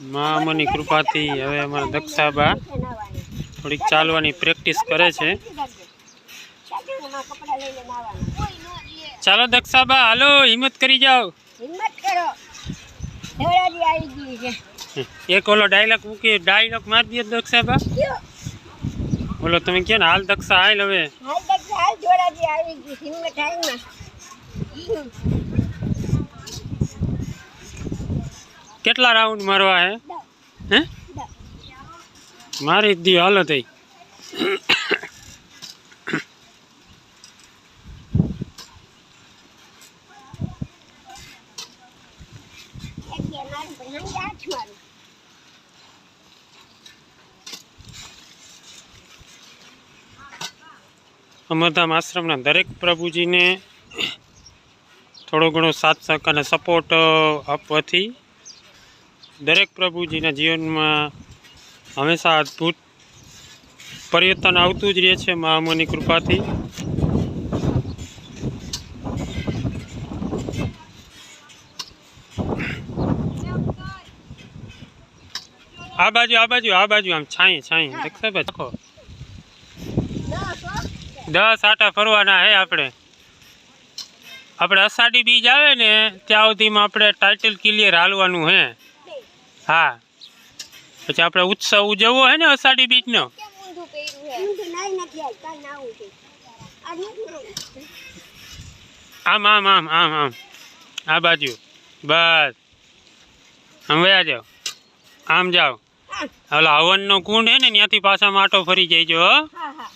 મા અમોની કૃપાથી હવે અમારા દક્ષાબા થોડીક ચાલવાની પ્રેક્ટિસ કરે છે. ચાલો દક્ષાબા, હાલો, હિંમત કરી જાઓ. એક ઓલો ડાયલોગ મૂકી ડાયલોગ મારી દે દક્ષાબા. બોલો, તમે કે હાલ દક્ષા, હાલ હવે. કેટલા રાઉન્ડ મારવા હે? હે? મારી દી હાલ થઈ અમરધામ આશ્રમના દરેક પ્રભુજીને થોડો ઘણો સાથ અને સપોર્ટ આપવાથી દરેક પ્રભુજીના જીવનમાં હંમેશા અદ્ભુત પરિવર્તન આવતું જ રહે છે મા કૃપાથી. આ બાજુ આ બાજુ આ બાજુ આમ છાંય છાંય. દેખાય ભાઈ દેખો. દસ આટા ફરવાના હે આપણે. આપણે અષાઢી બીજ આવે ને, ત્યાં સુધીમાં આપણે ટાઇટલ ક્લિયર હાલવાનું હે. હા. પછી આપણે ઉત્સવ ઉજવવો હે ને અષાઢી બીજનો. આમ આમ આમ આમ આમ. આ બાજુ. બસ. આમ વયા જાઓ આમ જાઓ. ઓલા હવનનો કુંડ હે ને ત્યાંથી પાછા માટો ફરી જઈજો હો. હા હા.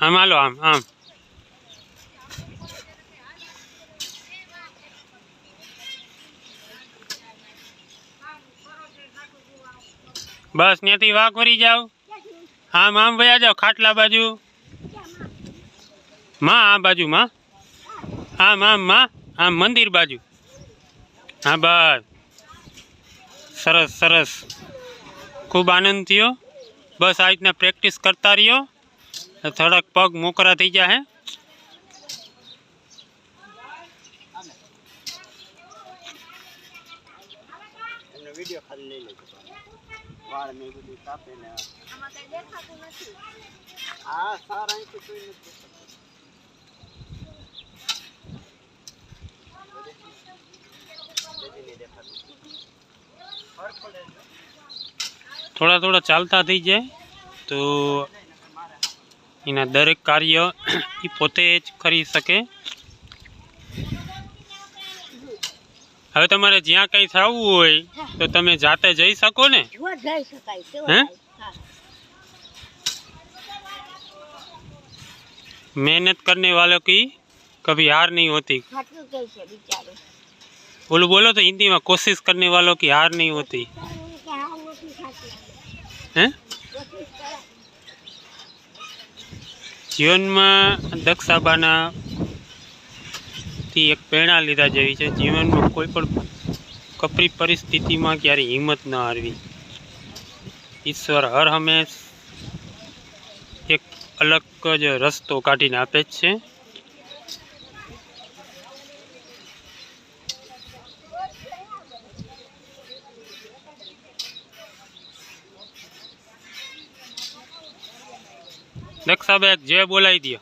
આમ હાલો આમ આમ. બસ ત્યાંથી વાઘ વરી જાઓ. આમ આમ વયા જાઓ, ખાટલા બાજુ. માં, આ બાજુ, માં. આમ આમ માં આમ મંદિર બાજુ. હા, બસ. સરસ સરસ. ખૂબ આનંદ થયો. બસ, આ રીતના પ્રેક્ટિસ કરતા રહ્યો. થોડાક પગ મોકરા થઈ જાય એમનો વીડિયો ખાલી લઈ લેજો વાળ ને એ બધું કાપે ને આમાં કઈ દેખાતું નથી આ સાર અહીંથી કોઈ નથી દેખાતું. બધી નહીં દેખાતું. ફરક પડે છે. થોડા થોડા ચાલતા થઈ જાય તો એના દરેક કાર્ય એ પોતે જ કરી શકે હવે તમારે જ્યાં કંઈ થવું હોય તો તમે જાતે જઈ શકો ને જો જઈ શકાય કેવો હે? થાય? હા मेहनत करने वालों की कभी हार नहीं होती સાચું કહે છે બિચારો बोलो बोलो तो हिंदी में कोशिश करने वालों की हार नहीं होती કે હાલ નથી સાચું हैं કોશિશ કરે જીવનમાં દક્ષાબાના થી એક પ્રેરણા લીધા જેવી છે. જીવનમાં કોઈ પણ કપરી પરિસ્થિતિમાં ક્યારેય હિંમત ન હારવી. ઈશ્વર હર હંમેશ એક અલગ જ રસ્તો કાઢીને આપે જ છે. દક્ષાબેન, જે બોલાવી દો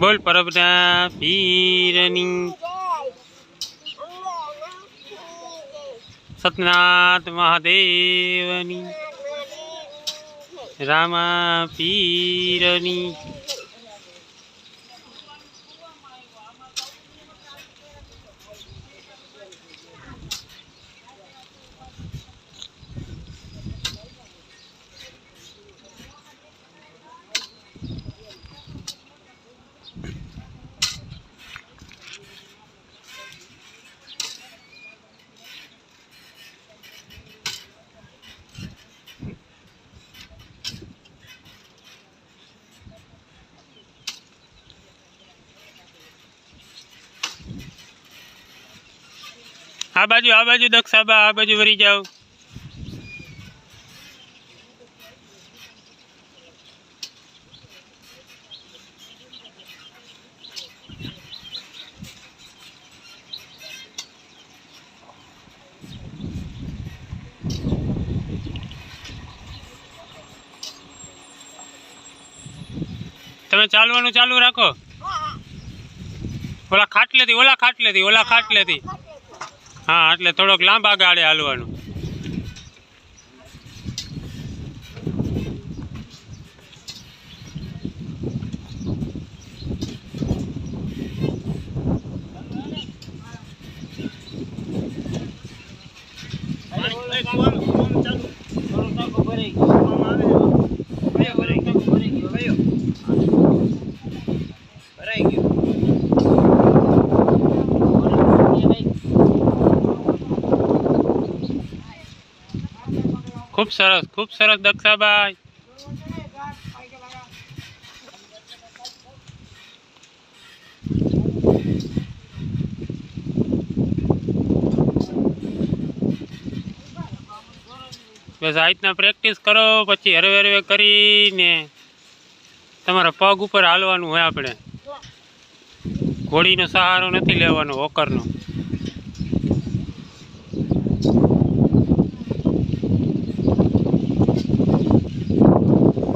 બોલ પરબના પીરની. સતનાથ મહાદેવની. રામા પીરની. આ બાજુ આ બાજુ દક્ષાબા આ બાજુ વરી જાઓ. તમે ચાલવાનું ચાલુ રાખો. ઓલા ખાટલેથી ઓલા ખાટલેથી ઓલા ખાટલેથી. હા એટલે થોડોક લાંબા ગાળે હાલવાનું. ખૂબ સરસ ખૂબ સરસ દક્ષાભાઈ. બસ આ રીતના પ્રેક્ટિસ કરો, પછી હરવે હરવે કરીને તમારા પગ ઉપર હાલવાનું હોય આપણે. ઘોડીનો સહારો નથી લેવાનો વોકરનો